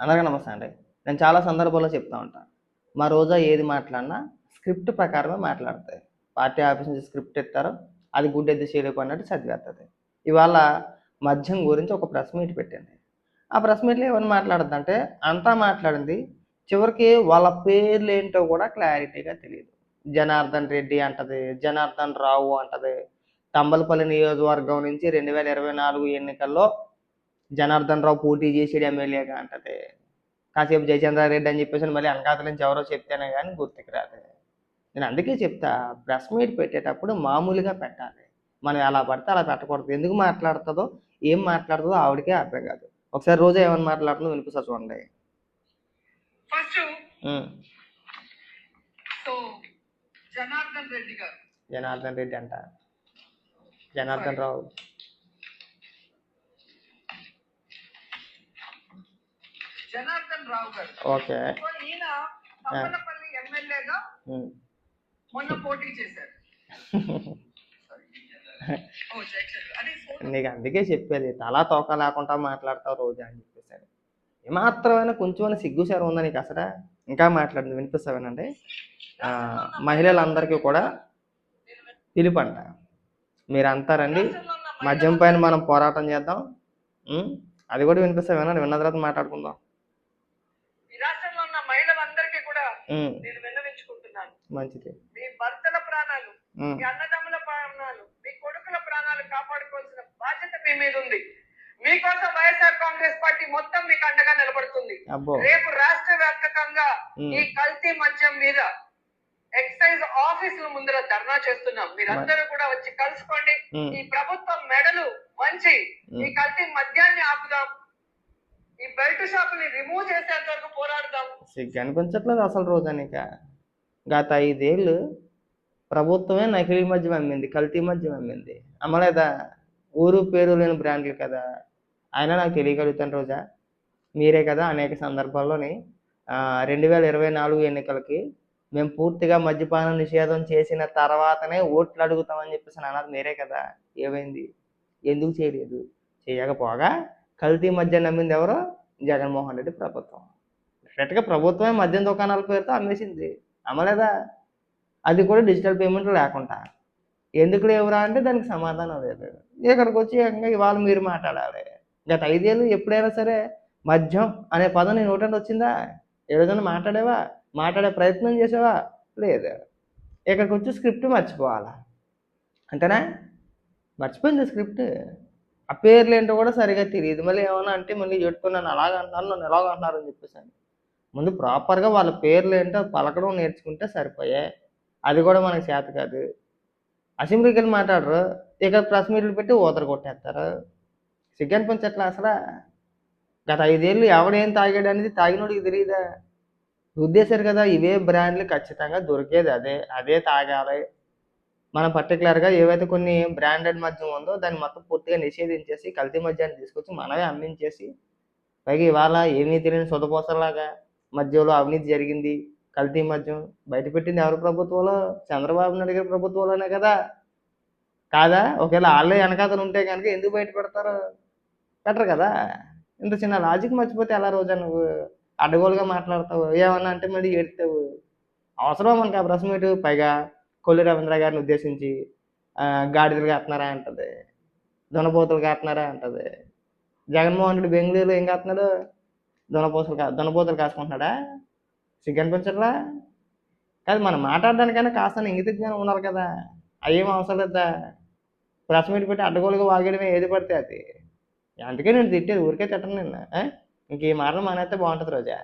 అందరికీ నమస్తే అండి. నేను చాలా సందర్భాల్లో చెప్తా ఉంటాను మా రోజా ఏది మాట్లాడినా స్క్రిప్ట్ ప్రకారమే మాట్లాడతాయి. పార్టీ ఆఫీస్ నుంచి స్క్రిప్ట్ ఇస్తారు అది గుడ్డెద్ది ఎద్దు చేయలేకు అన్నట్టు చదివేస్తుంది ఇవాళ మద్యం గురించి ఒక ప్రెస్ మీట్ పెట్టింది. ఆ ప్రెస్ మీట్లో ఏమని మాట్లాడద్దంటే అంతా మాట్లాడింది చివరికి వాళ్ళ పేర్లు ఏంటో కూడా క్లారిటీగా తెలియదు జనార్దన్ రెడ్డి అంటది జనార్దన్ రావు అంటది. తంబలపల్లి నియోజకవర్గం నుంచి రెండు వేల ఇరవై నాలుగు ఎన్నికల్లో జనార్దన్ రావు పోటీ చేసాడు ఎమ్మెల్యేగా అంటది. కాసేపు జయచంద్రారెడ్డి అని చెప్పేసి మళ్ళీ అనకాతల నుంచి ఎవరో చెప్తేనే కానీ గుర్తుకు రాదు. నేను అందుకే చెప్తా ప్రెస్ మీట్ పెట్టేటప్పుడు మామూలుగా పెట్టాలి. మనం ఎలా పడితే అలా పెట్టకూడదు. ఎందుకు మాట్లాడుతుందో ఏం మాట్లాడుతుందో ఆవిడకే అర్థం కాదు. ఒకసారి రోజు ఏమని మాట్లాడుతుందో వినిపిస్తా చూడండి. జనార్దన్ రెడ్డి గారు. జనార్దన్ రెడ్డి అంట. జనార్దన్ రావు. జనార్దన్ రావు గారు. ఓకే. ఈయన తమ్మలపల్లి ఎమ్మెల్యేగా. మొన్న పోటీ చేశారు. నీకు అందుకే చెప్పేది తలా తోక లేకుండా మాట్లాడతావు రోజు అని చెప్పేసాడు ఏమాత్రమైనా కొంచెమైనా సిగ్గుసారి ఉందా నీకు అసలు? ఇంకా మాట్లాడింది వినిపిస్తావేనండి? మహిళలందరికీ కూడా పిలుపంట. మీరు అంటారండి మద్యం పైన మనం పోరాటం చేద్దాం. అది కూడా వినిపిస్తావేనా? విన్న తర్వాత మాట్లాడుకుందాం ఈ రాష్ట్రంలో ఉన్న మహిళలందరికీ కూడా ఉమ్, నేను విన్నవించుకుంటున్నాను. మంచిది. మీ భర్తల ప్రాణాలు మీ అన్నదమ్ముల ప్రాణాలు మీ కొడుకుల ప్రాణాలు కాపాడుకోవాల్సిన బాధ్యత మీ మీద ఉంది. మీకోసం వైఎస్ఆర్ కాంగ్రెస్ పార్టీ మొత్తం మీకు అండగా నిలబడుతుంది. రేపు రాష్ట్ర వ్యాప్తంగా ఈ కల్తీ మద్యం మీద ఎక్సైజ్ ఆఫీసుల ముందర ధర్నా చేస్తున్నాం. మీరందరూ కూడా వచ్చి కలుసుకోండి. ఈ ప్రభుత్వం మెడలు మంచి ఈ కల్తీ మద్యాన్ని ఆపుదాం. బెల్ట్ షాపుని రిమూవ్ చేసేంత వరకు పోరాడదాం సిగ్గు అనిపించట్లేదు అసలు రోజానిక. గత ఐదేళ్ళు ప్రభుత్వమే నకిలీ మద్యం అమ్మింది కల్తీ మద్యం అమ్మింది. అమ్మలేదా? ఊరు పేరు లేని బ్రాండ్లు కదా. అయినా నాకు తెలియగలుగుతాను రోజా. మీరే కదా అనేక సందర్భాల్లోని రెండు వేల ఇరవై నాలుగు ఎన్నికలకి మేము పూర్తిగా మద్యపాన నిషేధం చేసిన తర్వాతనే ఓట్లు అడుగుతామని చెప్పేసి అన్నది మీరే కదా. ఏమైంది? ఎందుకు చేయలేదు? చేయకపోగా? కల్తీ మద్యం నమ్మింది ఎవరో? జగన్మోహన్ రెడ్డి ప్రభుత్వం. డైరెక్ట్గా ప్రభుత్వమే మద్యం దుకాణాల పేరుతో అమ్మేసింది. అమ్మలేదా? అది కూడా డిజిటల్ పేమెంట్ లేకుండా. ఎందుకు లేవురా అంటే దానికి సమాధానం లేదు. ఇక్కడికి వచ్చి ఏకంగా ఇవాళ మీరు మాట్లాడాలి. గత ఐదేళ్ళు ఎప్పుడైనా సరే మద్యం అనే పదం నేను నోటంటే వచ్చిందా? ఏదైనా మాట్లాడేవా? మాట్లాడే ప్రయత్నం చేసావా? లేదు. ఇక్కడికి వచ్చి స్క్రిప్ట్ మర్చిపోవాలా? అంతేనా? మర్చిపోయింది స్క్రిప్ట్ ఆ పేర్లు ఏంటో కూడా సరిగా తెలియదు. మళ్ళీ ఏమన్నా అంటే మళ్ళీ చెట్టుకుని అలాగ అంటున్నారు నన్ను ఎలాగ అంటున్నారు అని చెప్పేసి ముందు ప్రాపర్గా వాళ్ళ పేర్లు ఏంటో పలకడం నేర్చుకుంటే సరిపోయాయి అది కూడా మనకి చేత కాదు. అసెంబ్లీకి వెళ్ళి మాట్లాడరు. ఇక ప్రెస్ మీట్లు పెట్టి ఊతరు కొట్టేస్తారు. సిగ్గు అనిపించట్లా అసలు గత ఐదేళ్ళు ఎవడేం తాగాడు అనేది తాగినోడికి తెలియదా? ఉద్దేశారు కదా ఇవే బ్రాండ్లు ఖచ్చితంగా దొరికేది అదే. అదే తాగాలి. మనం పర్టికులర్గా ఏవైతే కొన్ని బ్రాండెడ్ మద్యం ఉందో దాన్ని మొత్తం పూర్తిగా నిషేధించేసి కల్తీ మద్యాన్ని తీసుకొచ్చి మనమే అమ్మించేసి పైగా ఇవాళ ఏమీ తెలియని సొదపోసలాగా మధ్యలో అవినీతి జరిగింది కల్తీ మద్యం బయట పెట్టింది ఎవరి ప్రభుత్వంలో? చంద్రబాబు నాయుడు గారి ప్రభుత్వంలోనే కదా. కాదా? ఒకవేళ వాళ్ళే వెనకాతలు ఉంటే కనుక ఎందుకు బయట పెడతారు పెట్టరు కదా. ఇంత చిన్న లాజిక్ మర్చిపోతే ఎలా రోజా నువ్వు అడ్డగోలుగా మాట్లాడతావు? ఏమన్నా అంటే మళ్ళీ ఏడుతావు? అవసరం మనకి ఆ ప్రశ్న పైగా కొల్లి రవీంద్ర గారిని ఉద్దేశించి గాడిదలు కాస్తున్నారా అంటది దునపోతులు కాస్తున్నారా అంటది. జగన్మోహన్ రెడ్డి బెంగళూరులో ఏం కాస్తున్నాడు దునపోతులు కా దునపోతులు కాసుకుంటున్నాడా? సిగ్గు అనిపించట్లా కాదు మనం మాట్లాడడానికైనా కాస్త ఇంగిత జ్ఞానం ఉండాలి కదా. అయ్యేం అవసరం లేదా? ప్రెస్ మీట్ పెట్టి అడ్డగోలుగా వాగడమే ఏది పడితే అది. అందుకే నేను తిట్టేది ఊరికే తిట్టను నిన్న ఇంక ఈ మాటలు మానేస్తే బాగుంటుంది రోజా.